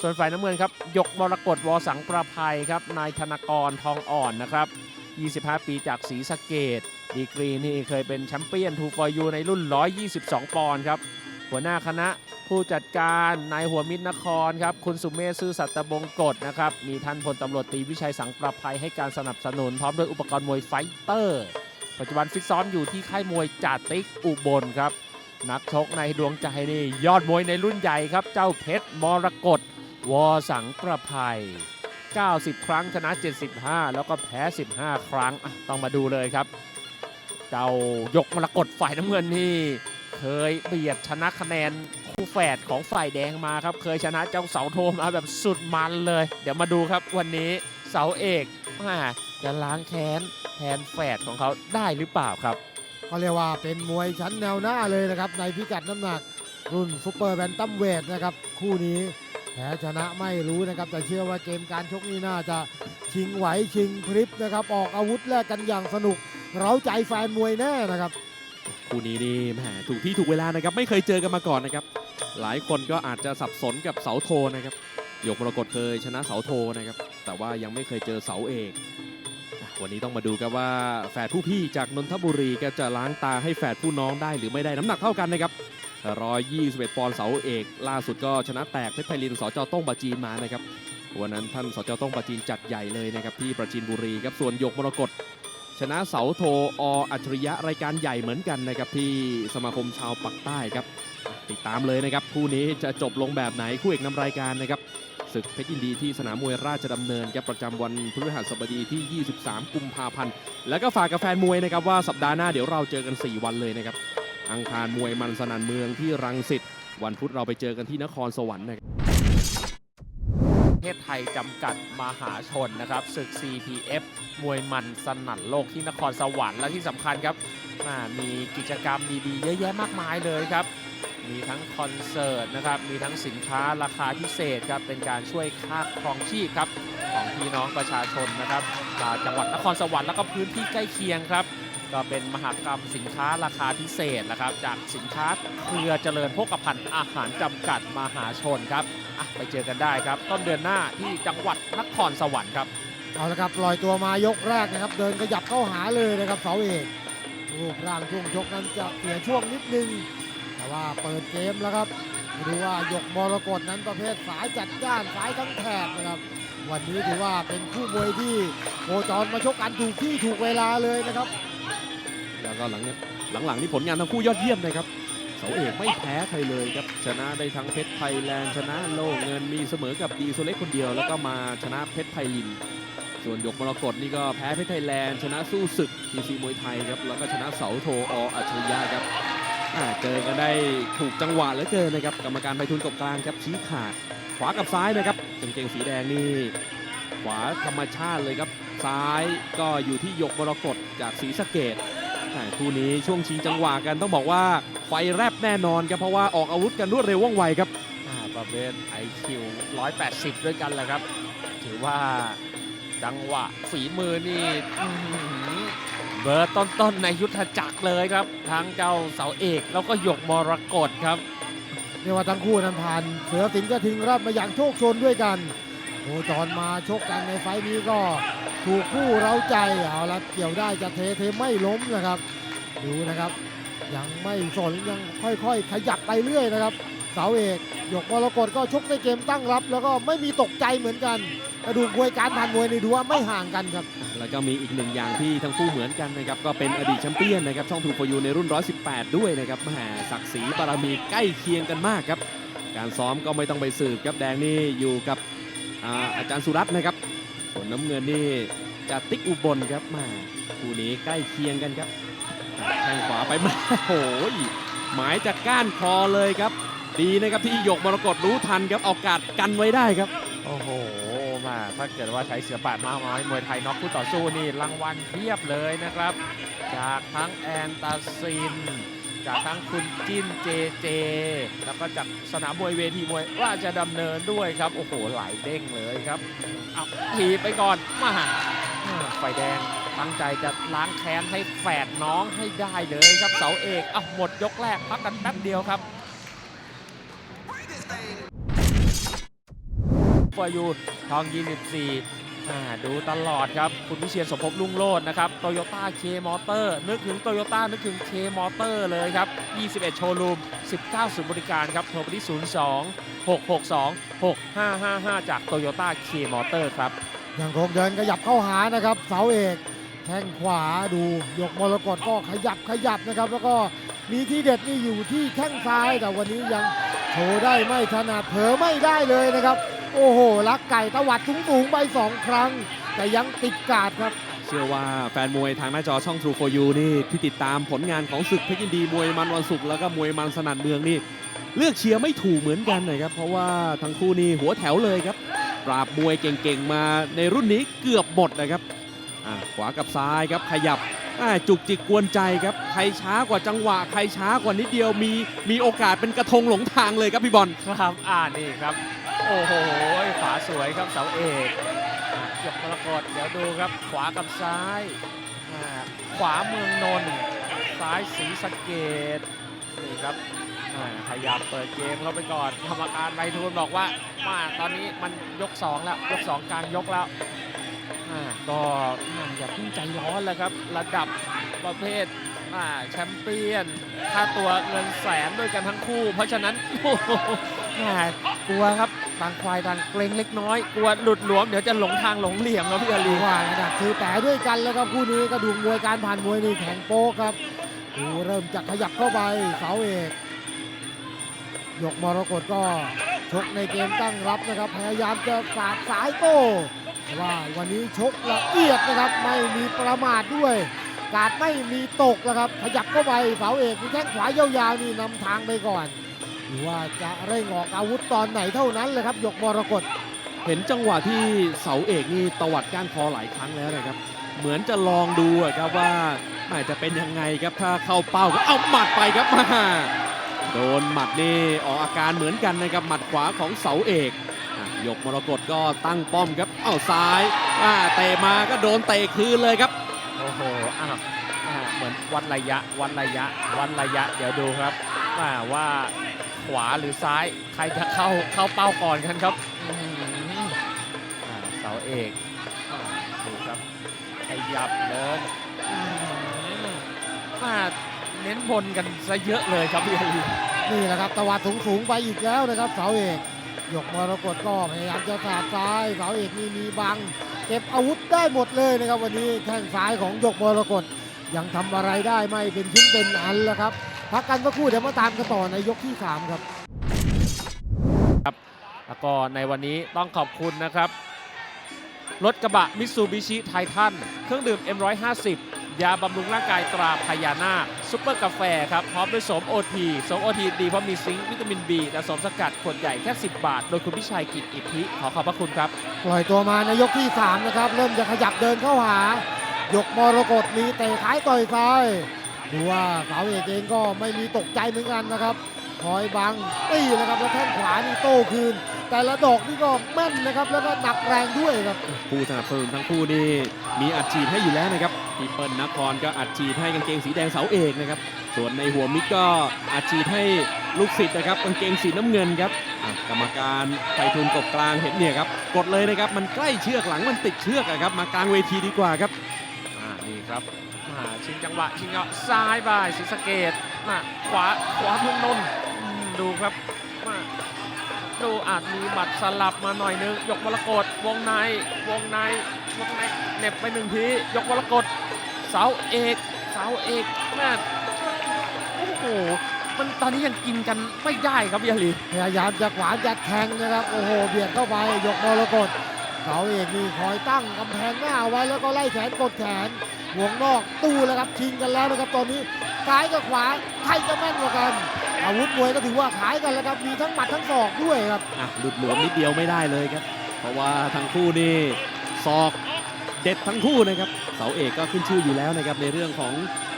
ส่วนฝ่ายน้ำเงินครับยกมรกตวสังประภัยครับนายธนกรทองอ่อนนะครับ 25 ปีจากศรีสะเกดดีกรีนี่เคยเป็นแชมเปี้ยนทูฟอยูในรุ่น 122 ปอนด์ครับ หัวหน้าคณะผู้จัดการนายหัวมิตรนครครับ คุณสุเมธซื่อสัตบงกฎนะครับ มีท่านพลตำรวจตีวิชัยสังประภัยให้การสนับสนุน พร้อมด้วยอุปกรณ์มวยไฟเตอร์ ปัจจุบันฟิตซ้อมอยู่ที่ค่ายมวยจ่าติ๊กอุบลครับ นักชกในดวงใจนี่ยอดมวยในรุ่นใหญ่ครับ เจ้าเพชรมรกต วอสังประภัย 90 ครั้งชนะ 75 แล้วก็แพ้ 15 ครั้งต้องมาดูเลยครับ เจ้ายกมรกตฝ่ายน้ำเงินนี่ เคยเบียดชนะคะแนนคู่แฝดของฝ่ายแดงมาครับ เคยชนะเจ้าเสาโทมาแบบสุดมันเลย เดี๋ยวมาดูครับวันนี้เสาเอกจะล้างแค้นแทนแฝดของเขาได้หรือเปล่าครับก็เรียกว่าเป็นมวยชั้นแนวหน้าเลยนะครับ ในพิกัดน้ำหนักรุ่นซูเปอร์แบนตัมเวทนะครับ คู่นี้ แพ้ชนะไม่รู้นะครับแต่เชื่อว่าเกมการชกนี้น่าจะชิงไหวชิงพริบนะครับ ออกอาวุธแลกกันอย่างสนุก เร้าใจแฟนมวยแน่นะครับคู่นี้นี่แหมถูกที่ถูกเวลานะครับ ไม่เคยเจอกันมาก่อนนะครับ หลายคนก็อาจจะสับสนกับเสาโทนะครับยกมรกตเคยชนะเสาโทนะครับ แต่ว่ายังไม่เคยเจอเสาเอกวันนี้ต้องมาดูกันว่าแฝดผู้พี่จากนนทบุรีก็จะล้างตาให้แฝดผู้น้องได้หรือไม่ได้น้ำหนักเท่ากันนะครับ 121 ปอนด์เสาเอก ล่าสุดก็ชนะแตกเพชรไพลินสจต้งบาจีนมานะครับวันนั้นท่านสจต้งบาจีนจัดใหญ่เลยนะครับที่ประจีนบุรีครับส่วนหยกมรกตชนะเสาโทออัจฉริยะรายการใหญ่เหมือนกันนะครับที่สมาคมชาวปักใต้ครับติดตามเลยนะครับคู่นี้จะจบลงแบบไหนคู่เอกนำรายการนะครับศึกเพชรยินดีที่สนามมวยราชดำเนินครับประจำวันพฤหัสบดีที่ 23 กุมภาพันธ์ แล้วก็ฝากกับแฟนมวยนะครับว่าสัปดาห์หน้าเดี๋ยวเราเจอกัน 4 วันเลยนะครับ อังคารมวยมันสนันเมืองที่รังสิตวันพุธเราไปเจอกันที่นครสวรรค์นะครับประเทศไทยจำกัดมหาชนนะครับศึก CPF มวยมันสนั่นโลกที่นครสวรรค์และที่สำคัญครับมีกิจกรรมดีๆ เยอะแยะมากมายเลยครับ มีทั้งคอนเสิร์ตนะครับ มีทั้งสินค้าราคาพิเศษครับ เป็นการช่วยค่าครองชีพครับ ของพี่น้องประชาชนนะครับอ่าจังหวัดนครสวรรค์แล้วก็พื้นที่ใกล้เคียงครับ ก็เป็นมหากรรมสินค้าราคาพิเศษนะครับ จากสินค้าเครือเจริญโภคภัณฑ์อาหารจำกัดมหาชนครับไปเจอกันได้ครับ ต้นเดือนหน้าที่จังหวัดนครสวรรค์ครับเอาละครับลอยตัวมายกแรกนะครับ เดินขยับเข้าหาเลยนะครับเสาเอกรูปร่างช่วงชกนั้นจะเสียช่วงนิดนึง แต่ว่าเปิดเกมแล้วครับดูว่ายกมรกตนั้นประเภทสายจัดจ้านสายทั้งแถบนะครับ วันนี้ถือว่าเป็นคู่มวยที่โคจรมาชกกันถูกที่ถูกเวลาเลยนะครับ แล้วก็หลังหลังๆนี่ผลงานทั้งคู่ยอดเยี่ยมนะครับเสาเอกไม่แพ้ใครเลยครับชนะได้ทั้งเพชรไทยแลนด์ชนะโลกเงินมีเสมอกับดีโซเล็กคนเดียวแล้วก็มาชนะเพชรไพลิน ส่วนหยกมรกตนี่ก็แพ้เพชรไทยแลนด์ชนะสู้ศึกทีซีมวยไทยครับแล้วก็ชนะเสาโทออัจฉริยะครับเจอกันได้ถูกจังหวะเหลือเกินนะครับกรรมการไปทุนกบกลางครับชี้ขาด ขวากับซ้ายนะครับกางเกงสีแดงนี่ขวาธรรมชาติเลยครับซ้ายก็อยู่ที่หยกมรกตจากศรีสะเกดแต่ คู่นี้ช่วงชิงจังหวะกันต้องบอกว่าไฟแรบแน่นอนครับเพราะว่าออกอาวุธกันรวดเร็วว่องไวครับอ่าประเภท IQ 180 ด้วยกันแหละครับ ถือว่าจังหวะฝีมือนี่อื้อหือเบอร์ต้นๆในยุทธจักรเลยครับ ทั้งเจ้าเสาเอกแล้วก็หยกมรกตครับเรียกว่าทั้งคู่นั้นผ่าน เสือสิงห์กระทิงราบมาอย่างโชคโชนด้วยกันโคจรมาชกกันในไฟล์นี้ก็ ถูกคู่เราใจเอาละเกี่ยวได้จะเทเทไม่ล้มนะครับ ดูนะครับ ยังไม่สนยังค่อยๆ ขยับไปเรื่อยนะครับ เสาเอกหยกมรกตก็ชกในเกมตั้งรับ แล้วก็ไม่มีตกใจเหมือนกันกระดูกมวยการผ่านมวยในดูว่าไม่ห่างกันครับ แล้วก็มีอีกหนึ่งอย่างที่ทั้งคู่เหมือนกันนะครับ ก็เป็นอดีตแชมเปี้ยนนะครับ ช่องทูฟอยูในรุ่น 118 ด้วยนะครับแหมศักดิ์ศรีบารมีใกล้เคียงกันมากครับ การซ้อมก็ไม่ต้องไปสืบครับแดงนี่อยู่กับอาอาจารย์สุรัตน์นะครับ ส่วนน้ำเงินนี่จะติ๊กอุบลครับมาคู่นี้ใกล้เคียงกันครับแข้งขวาไปมาโอ้โหหมายจากก้านคอเลยครับ ดีนะครับที่หยกมรกตรู้ทันครับเอากาดกันไว้ได้ครับ โอ้โหมาถ้าเกิดว่าใช้เสือป่ามากน้อยมวยไทยน็อกคู่ต่อสู้นี่รางวัลเพียบเลยนะครับ จากทั้งแอนตาซิน จากทั้งคุณจิ้นเจเจ แล้วก็จากสนามมวยเวทีมวยราชดำเนินด้วยครับ โอ้โหหลายเด้งเลยครับเอาถีไปก่อนมาอ่าไฟแดงตั้งใจจะล้างแค้นให้แฝดน้องให้ได้เลยครับเสาเอกเอาหมดยกแรกพักกันแป๊บเดียวครับปอร์ยูทอง 24อ่ ดูตลอดครับ คุณวิเชียนสมภพลุ่งโลดนะครับโตโยต้าเคมอเตอร์นึกถึงโตโยต้านึกถึงเคมอเตอร์เลยครับ 21 โชว์รูม 19ศูนย์บริการครับ โทรไปที่ 02 662 6555 จากโตโยต้าเคมอเตอร์ครับยังคงเดินขยับเข้าหานะครับ เสาเอกแข้งขวาดูยกมรกตก็ขยับขยับนะครับ แล้วก็มีที่เด็ดนี่อยู่ที่แข้งซ้ายแต่วันนี้ยังโชว์ได้ไม่ถนัดเผลอไม่ได้เลยนะครับ โอ้โหลักไก่ตวัดสูงๆไปสองครั้ง แต่ยังติดกาดครับ เชื่อว่าแฟนมวยทางหน้าจอช่อง True for You นี่ที่ติดตามผลงานของศึกเพชรยินดีมวยมันวันศุกร์แล้วก็มวยมันสนั่นเมืองนี่ เลือกเชียร์ไม่ถูกเหมือนกันนะครับเพราะว่าทั้งคู่นี่หัวแถวเลยครับ ปราบมวยเก่งๆมาในรุ่นนี้เกือบหมดนะครับอ่าขวากับซ้ายครับขยับอ่าจุกจิกกวนใจครับใครช้ากว่าจังหวะใครช้ากว่านิดเดียวมีมีโอกาสเป็นกระทงหลงทางเลยครับพี่บอล ครับอ่านี่ครับ โอ้โหขวาสวยครับเสาเอกยกมรกตเดี๋ยวดูครับขวากับซ้าย ขวาเมืองนนท์ซ้ายศรีสะเกดนี่ครับอ่ายับเปิดเกมเข้าไปก่อนกรรมการไรทูลบอกว่ามาตอนนี้มันยก 2 แล้ว ยก 2 กลางยกแล้วก็อย่าเพิ่งใจร้อนแล้วครับ ระดับประเภทแชมเปี้ยนค่าตัวเงินแสนด้วยกันทั้งคู่ เพราะฉะนั้นกลัวครับ ต่างควายต่างเกรงเล็กน้อยกลัวหลุดหลวมเดี๋ยวจะหลงทางหลงเหลี่ยมครับพี่อาลีว่าระดับคือแต่ด้วยกันแล้วครับคู่นี้ก็ดูมวยการผ่านมวยนี่แข็งโป๊กครับดูเริ่มจะขยับเข้าไปเสาเอกยกมรกตก็ชกในเกมตั้งรับนะครับพยายามจะสาดสายโต้ว่าวันนี้ชกละเอียดนะครับไม่มีประมาทด้วย การดไม่มีตกนะครับ ขยับเข้าไปเสาเอกมีแข้งขวายาวๆนี่นำทางไปก่อน หรือว่าจะเร่งออกอาวุธตอนไหนเท่านั้นเลยครับยกมรกตเห็นจังหวะที่เสาเอกนี่ตวัดก้านคอหลายครั้งแล้วนะครับ เหมือนจะลองดูอะครับว่าอาจจะเป็นยังไงครับถ้าเข้าเป้าก็เอาหมัดไปครับมาโดนหมัดนี่ออกอาการเหมือนกันนะครับหมัดขวาของเสาเอกอะยกมรกตก็ตั้งป้อมครับเอาซ้ายอ่าเตะมาก็โดนเตะคืนเลยครับโอ้โหอ้าวอ่าเหมือนวัดระยะวัดระยะวัดระยะ เดี๋ยวดูครับว่าว่าข วาหรือซ้าย ใครจะเข้าเข้าเป้าก่อนกันครับอื้อหืออ่าเสาเอกอ่าดูครับขยับเดินอื้อหือมาเน้นบนกันซะเยอะเลยครับพี่อาลีนี่แหละครับตวัดสูงสูงๆไปอีกแล้วนะครับเสาเอกยกมรกตก็พยายามจะสาดซ้ายเสาเอกนี่มีบัง เก็บอาวุธได้หมดเลยนะครับ วันนี้แข้งซ้ายของยกมรกตยังทำอะไรได้ไม่เป็นชิ้นเป็นอันแล้วครับ พักกันสักครู่เดี๋ยวมาตามกันต่อในยกที่สามครับแล้วก็ในวันนี้ต้องขอบคุณนะครับ รถกระบะมิ t ซูบิชิไททันเครื่องดื่ม M150 ยาบำรุงร่างกายตราพญานาคซุปเปอร์กาแฟครับพร้อมด้วยโสมโอทีโสมโอทีดีเพราะมีซิงค์วิตามิน B และโสมสกัดขวดใหญ่แค่ 10 บาท โดยคุณพิชัยกิจอิทธิขอขอบพระคุณครับ ปล่อยตัวมาในยกที่ 3 นะครับ เริ่มจะขยับเดินเข้าหายกมรกตมีเตะท้ายต่อยซ้าย ดูว่าเสาเอกเองก็ไม่มีตกใจเหมือนกันนะครับคอยบังตีนะครับแล้วแข้งขวานี่โต้คืน แต่ละดอกนี่ก็แม่นนะครับแล้วก็หนักแรงด้วยครับผู้สนับสนุนทั้งคู่นี่มีอัดฉีดให้อยู่แล้วนะครับพี่เปิ้ลนครก็อัดฉีดให้กางเกงสีแดงเสาเอกนะครับส่วนในหัวมิกก็อัดฉีดให้ลูกศิษย์นะครับกางเกงสีน้ำเงินครับอะกรรมการไฟทุนกบกลางเห็นเนี่ยครับกดเลยนะครับมันใกล้เชือกหลังมันติดเชือกอะครับมากลางเวทีดีกว่าครับอ่านี่ครับอ่า ชิงจังหวะ ชิงเอาซ้ายบายศรีสะเกดอ่าขวาขวาเมืองนนท์ดูครับมาดูอาจมีบัตรสลับมาหน่อยนึง ยกมรกตวงในวงในวงในเน็บไปหนึ่งทียกมรกตเสาเอกเสาเอกแม่โอ้โหมันตอนนี้ยังกินกันไม่ได้ครับพี่อาลีพยายามจะขวานจะแทงนะครับโอ้โหเบียดเข้าไปยกมรกตเสาเอกนี่คอยตั้งกำแพงหน้าไว้แล้วก็ไล่แขนกดแขน วงนอกตู้แล้วครับชิงกันแล้วนะครับตอนนี้ซ้ายกับขวาใครจะแม่นกว่ากัน อาวุธมวยก็ถือว่าขายกันแล้วครับมีทั้งหมัดทั้งศอกด้วยครับอะหลุดหลวมนิดเดียวไม่ได้เลยครับ เพราะว่าทั้งคู่นี่ศอกเด็ดทั้งคู่นะครับเสาเอกก็ขึ้นชื่ออยู่แล้วนะครับในเรื่องของ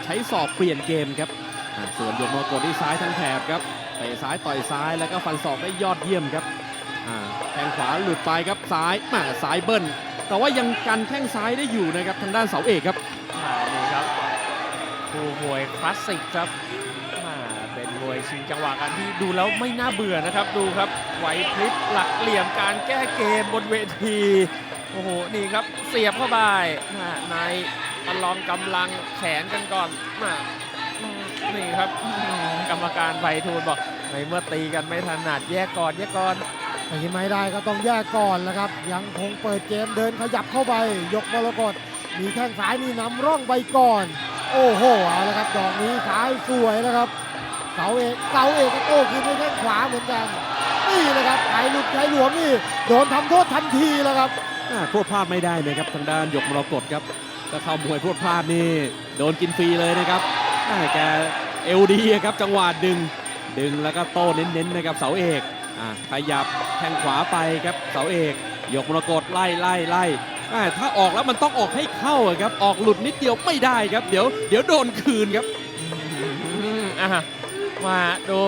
ใช้ศอกเปลี่ยนเกมครับส่วนยกมรกตที่ซ้ายทั้งแถบครับเตะซ้ายต่อยซ้ายแล้วก็ฟันศอกได้ยอดเยี่ยมครับแข้งขวาหลุดไปครับซ้ายมาซ้ายเบิ้ลแต่ว่ายังกันแข้งซ้ายได้อยู่นะครับทางด้านเสาเอกครับ คู่มวยคลาสสิกครับอ่าเป็นมวยชิงจังหวะกันที่ดูแล้วไม่น่าเบื่อนะครับ ดูครับไหวพลิบหลักเหลี่ยมการแก้เกมบนเวที โอ้โห นี่ครับเสียบเข้าไปมาในประลองกำลังแขนกันก่อนนี่ครับกรรมการไพฑูรย์บอกในเมื่อตีกันไม่ถนัดแยกก่อนแยกก่อนต่ที่ไม่ได้ก็ต้องแยกก่อนแล้วครับ ยังคงเปิดเกมเดินขยับเข้าไป ยกมรกตมีแข้งซ้ายนี่นำร่องไปก่อน โอ้โหเอาละครับดอกนี้ซ้ายสวยนะครับเสาเอกเสาเอกก็โต้คืนด้วยแข้งขวาเหมือนกันนี่เลยครับไถหลุดไถหลวมนี่โดนทำโทษทันทีแล้วครับพวดพลาดไม่ได้นะครับทางด้านหยกมรกตครับถ้าเข้ามวยพวดพลาดนี่โดนกินฟรีเลยนะครับแกเอลดีครับจังหวะดึงดึงแล้วก็โต้เน้นๆนะครับเสาเอกอ่าขยับแทงขวาไปครับเสาเอกหยกมรกตไล่ไล่ไล่ อ่าถ้าออกแล้วมันต้องออกให้เข้าอะครับ ออกหลุดนิดเดียวไม่ได้ครับ เดี๋ยวเดี๋ยวโดนคืนครับ อืมอะมาดู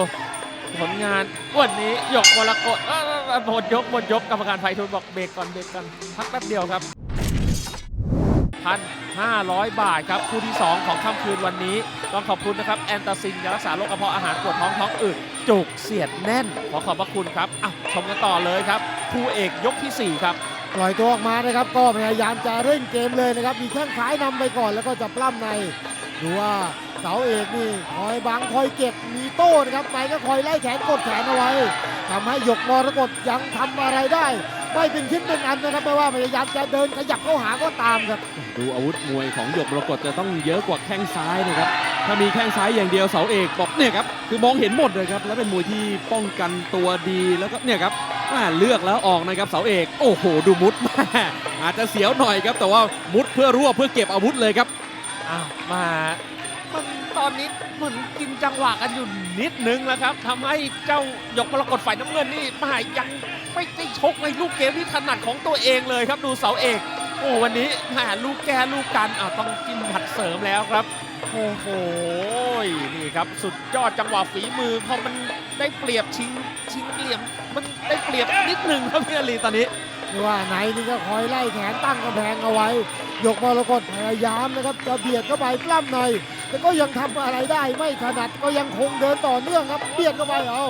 ผลงานวันนี้หยกมรกตเอ้อหมดยกหมดยกกรรมการไพฑูรย์บอกเบรกก่อนเบรกก่อนพักแป๊บเดียวครับพันห้าร้อยบาทครับ คู่ที่ 2 ของค่ำคืนวันนี้ ต้องขอบคุณนะครับ แอนตาซินยารักษาโรคกระเพาะอาหารปวดท้องท้องอืดจุกเสียดแน่น ขอขอบพระคุณครับอะชมกันต่อเลยครับ คู่เอกยกทีสี่ 4 ครับ ปล่อยตัวออกมานะครับ ก็พยายามจะเร่งเกมเลยนะครับ มีแข้งซ้ายนำไปก่อนแล้วก็จะปล้ำในดูว่าเสาเอกนี่คอยบังคอยเก็บมีโต้นะครับไปก็คอยไล่แขนกดแขนเอาไว้ทำให้หยกมรกตยังทำอะไรได้ ไม่เป็นชิ้นเป็นอันนะครับไม่ว่าพยายามจะเดินขยับเข้าหาก็ตามครับ ดูอาวุธมวยของหยกมรกตจะต้องเยอะกว่าแข้งซ้ายนะครับถ้ามีแข้งซ้ายอย่างเดียวเสาเอกบอกเนี่ยครับคือมองเห็นหมดเลยครับแล้วเป็นมวยที่ป้องกันตัวดีแล้วก็เนี่ยครับ เลือกแล้วออกนะครับเสาเอกโอ้โห ดูมุดม่อาจจะเสียวหน่อยครับแต่ว่ามุดเพื่อรั่วเพื่อเก็บอาวุธเลยครับอ้าวมามันตอนนี้เหมือนกินจังหวะกันอยู่นิดนึงแล้วครับทำให้เจ้าหยกมรกตฝ่ายน้ำเงินนี่มายังไม่ได้ชกในลูกเกมที่ถนัดของตัวเองเลยครับดูเสาเอกโอ้วันนี้แหมลูกแกลูกกันอ่าต้องกินผัดเสริมแล้วครับ โอ้โห นี่ครับสุดยอดจังหวะฝีมือพอมันได้เปรียบชิงชิงเหลี่ยม มันได้เปรียบนิดหนึ่งครับพี่อาลีตอนนี้ไม่ว่าไหนนี่ก็คอยไล่แขนตั้งกำแพงเอาไว้ ยกมรกตพยายามนะครับจะเบียดเข้าไปปล้ำในแต่ก็ยังทำอะไรได้ไม่ถนัดก็ยังคงเดินต่อเนื่องครับเบียดเข้าไปเอา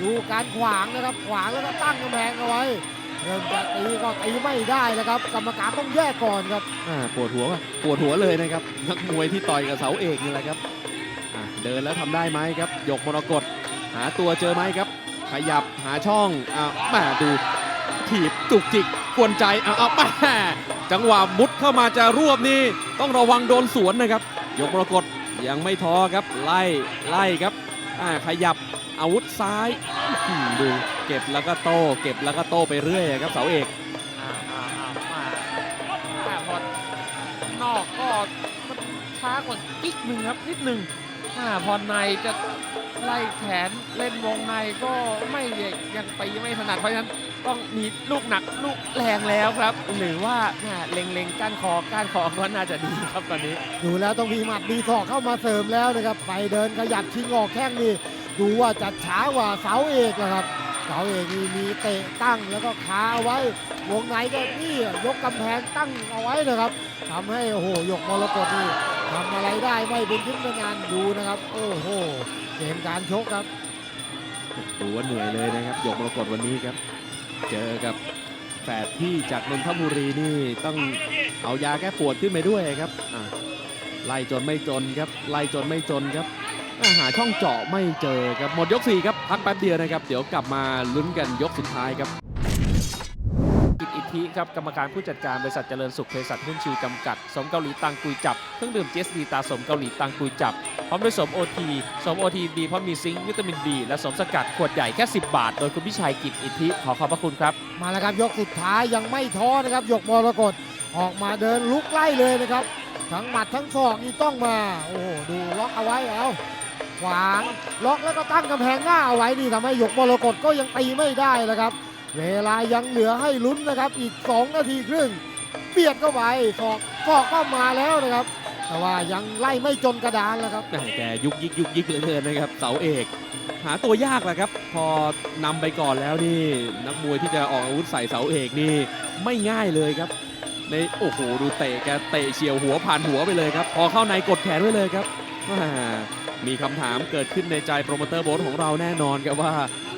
ดูการขวางนะครับขวางแล้วก็ตั้งกำแพงเอาไว้ เริ่มจะตีก็ตีไม่ได้แล้วครับ กรรมการต้องแยกก่อนครับอ่าปวดหัวป่ะปวดหัวเลยนะครับนักมวยที่ต่อยกับเสาเอกนี่แหละครับอะเดินแล้วทำได้ไหมครับหยกมรกตหาตัวเจอไหมครับ ขยับหาช่องอ่ามาดูถีบจุกจิกกวนใจอ่าแม่จังหวะมุดเข้ามาจะรวบนี่ต้องระวังโดนสวนนะครับหยกมรกตยังไม่ท้อครับไล่ไล่ครับ ขยับอาวุธซ้ายดูเก็บแล้วก็โต้เก็บแล้วก็โต้ไปเรื่อยครับเสาเอกอ่าพอนอกก็มันช้ากว่าอีกหนึ่งครับนิดหนึ่งอ่าพอในจะไล่แขนเล่นวงในก็ไม่ยังตีไม่ถนัดเพราะฉะนั้น ต้องมีลูกหนักลูกแรงแล้วครับ หรือว่าแหม่เล็งๆก้านคอก้านคอก็น่าจะดีครับตอนนี้ ดูแล้วต้องมีหมัดมีศอกเข้ามาเสริมแล้วนะครับ ไปเดินขยับชิงออกแข้งนี่ดูว่าจะช้ากว่าเสาเอกนะครับเสาเอกนี่มีเตะตั้งแล้วก็คาเอาไว้วงในก็นี่ยกกำแพงตั้งเอาไว้นะครับทำให้โอ้โหหยกมรกตนี่ทำอะไรได้ไม่เป็นชิ้นเป็นอันดูนะครับ โอ้โหเกมการชกครับดูว่าเหนื่อยเลยนะครับหยกมรกตวันนี้ครับ เจอกับแฝดพี่จากนนทบุรีนี่ต้องเอายาแก้ปวดขึ้นไปด้วยครับไล่จนไม่จนครับไล่จนไม่จนครับหาช่องเจาะไม่เจอครับหมดยกสี่ครับพักแป๊บเดียวนะครับ เดี๋ยวกลับมาลุ้นกันยกสุดท้ายครับ ธิครับกรรมการผู้จัดการบริษัทเจริญสุขเภสัชหุ้นชิวจำกัด สมเกาหลีตังกุยจับ เครื่องดื่มเจสดีตาสมเกาหลีตังกุยจับ พร้อมด้วยสมโอทีสมโอทีดีเพราะมีซิงค์วิตามินดี และสมสกัดขวดใหญ่แค่ 10 บาท โดยคุณพิชัยกิจอิทธิขอขอบพระคุณครับ มาแล้วครับยกสุดท้ายยังไม่ท้อนะครับยกมรกตออกมาเดินลุกไล่เลยนะครับ ทั้งหมัดทั้งศอกนี่ต้องมาโอ้โหดูล็อกเอาไว้เอาขวางล็อกแล้วก็ตั้งกำแพงหน้าเอาไว้นี่ทำให้หยกมรกตก็ยังตีไม่ได้นะครับ เวลายังเหลือให้ลุ้นนะครับ อีก 2 นาทีครึ่ง เบียดเข้าไปศอกศอกก็มาแล้วนะครับ แต่ว่ายังไล่ไม่จนกระดานแล้วครับแหม่แกยุกยิกยุกยิกเหลือเกินนะครับเสาเอก หาตัวยากแหละครับ พอนำไปก่อนแล้วนี่ นักมวยที่จะออกอาวุธใส่เสาเอกนี่ ไม่ง่ายเลยครับ ในโอ้โหดูเตะแกเตะเฉียวหัวผ่านหัวไปเลยครับ พอเข้าในกดแขนไว้เลยครับมีคำถามเกิดขึ้นในใจโปรโมเตอร์โบทของเราแน่นอนครับว่า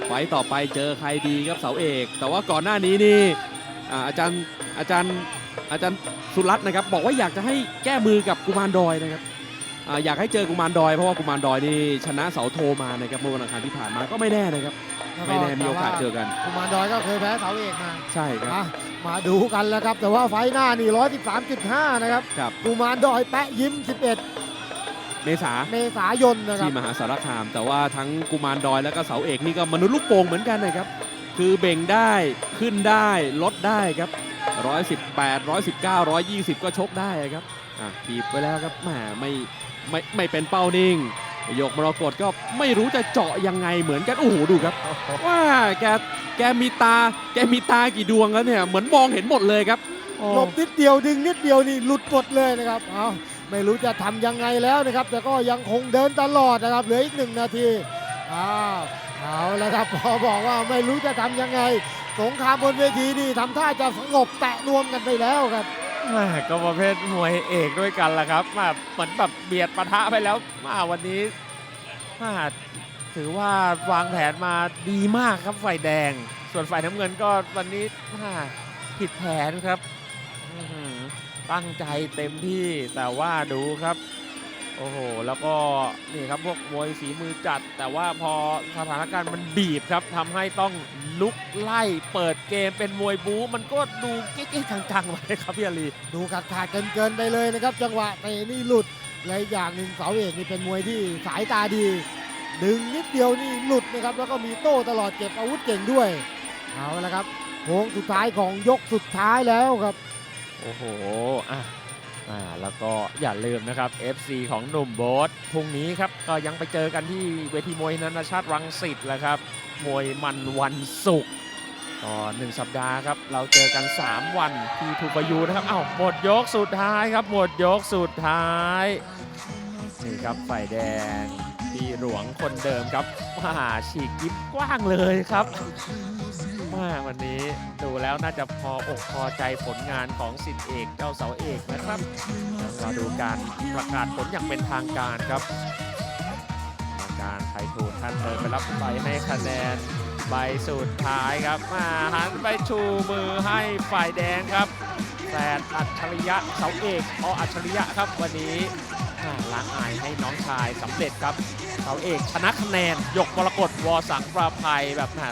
ไฟต์ต่อไปเจอใครดีครับเสาเอก แต่ว่าก่อนหน้านี้นี่อ่าอาจารย์อาจารย์อาจารย์สุรัตน์นะครับ บอกว่าอยากจะให้แก้มือกับกุมารดอยนะครับอ่าอยากให้เจอกุมารดอยเพราะว่ากุมารดอยนี่ชนะเสาโทมานะครับเมื่อวันอังคารที่ผ่านมาก็ไม่แน่นะครับไม่แน่มีโอกาสเจอกันกุมารดอยก็เคยแพ้เสาเอกมาใช่ครับอะมาดูกันแล้วครับ แต่ว่าไฟล์หน้านี่113.5นะครับครับกุมารดอยแปะยิ้ม11เมษาเมษายนนะครับที่มหาสารคาม แต่ว่าทั้งกุมารดอยแล้วก็เสาเอกนี่ก็มนุษย์ลูกโป่งเหมือนกันนะครับ คือเบ่งได้ขึ้นได้ลดได้ครับ 118 119 120 ก็ชกได้ครับอะทีบไปแล้วครับแหมไม่ไม่ไม่เป็นเป้านิ่งหยกมรกตก็ไม่รู้จะเจาะยังไงเหมือนกัน โอ้โห ดูครับ ว่าแกแกมีตา แกมีตากี่ดวงแล้วเนี่ย เหมือนมองเห็นหมดเลยครับโอ้หลบนิดเดียวดึงนิดเดียวนี่หลุดหมดเลยนะครับเอา ไม่รู้จะทำยังไงแล้วนะครับ แต่ก็ยังคงเดินตลอดนะครับ เหลืออีกหนึ่งนาทีอ้าวเอาแล้วครับพอบอกว่าไม่รู้จะทำยังไง สงครามบนเวทีนี่ทำท่าจะสงบแตะนวมกันไปแล้วครับแม่ก็ประเภทมวยเอกด้วยกันแหละครับมาเหมือนแบบเบียดปะทะไปแล้วมาวันนี้มาถือว่าวางแผนมาดีมากครับฝ่ายแดง ส่วนฝ่ายน้ำเงินก็วันนี้มาผิดแผนครับ ตั้งใจเต็มที่แต่ว่าดูครับ โอ้โห แล้วก็นี่ครับพวกมวยฝีมือจัด แต่ว่าพอสถานการณ์มันบีบครับทำให้ต้องลุกไล่เปิดเกมเป็นมวยบู๊มันก็ดูเก๊กๆกังๆไปครับพี่อาลีดูขาดขาดเกินๆไปเลยนะครับ จังหวะเตะนี่หลุดและอีกอย่างหนึ่งเสาเอกนี่เป็นมวยที่สายตาดี ดึงนิดเดียวนี่หลุดนะครับ แล้วก็มีโต้ตลอดเก็บอาวุธเก่งด้วยเอาละครับโค้งสุดท้ายของยกสุดท้ายแล้วครับ โอ้โหอะอ่าแล้วก็อย่าลืมนะครับ FC ของหนุ่มโบ๊ทพรุ่งนี้ครับก็ยังไปเจอกันที่เวทีมวยนานาชาติรังสิตแหล้วครับ มวยมันวันศุกร์ก็หนึ่งสัปดาห์ครับ เราเจอกัน 3 วันที่ทูปยูนะครับอ้าวหมดยกสุดท้ายครับ หมดยกสุดท้าย นี่ครับฝ่ายแดงีหลวงคนเดิมครับมาฉีกยิ้มกว้างเลยครับมาวันนี้ดูแล้วน่าจะพออกพอใจผลงานของสิทธิเอกเจ้าเสาเอกนะครับเราดูการประกาศผลอย่างเป็นทางการครับการไททูนท่านเดินไปรับใบให้คะแนนใบสุดท้ายครับมาหันไปชูมือให้ฝ่ายแดงครับแฟนอัจฉริยะเสาเอกออัจฉริยะครับวันนี้ล้างอายให้น้องชายสำเร็จครับ เสาเอกชนะคะแนนยกมรกตวอสังประภัยแบบน่า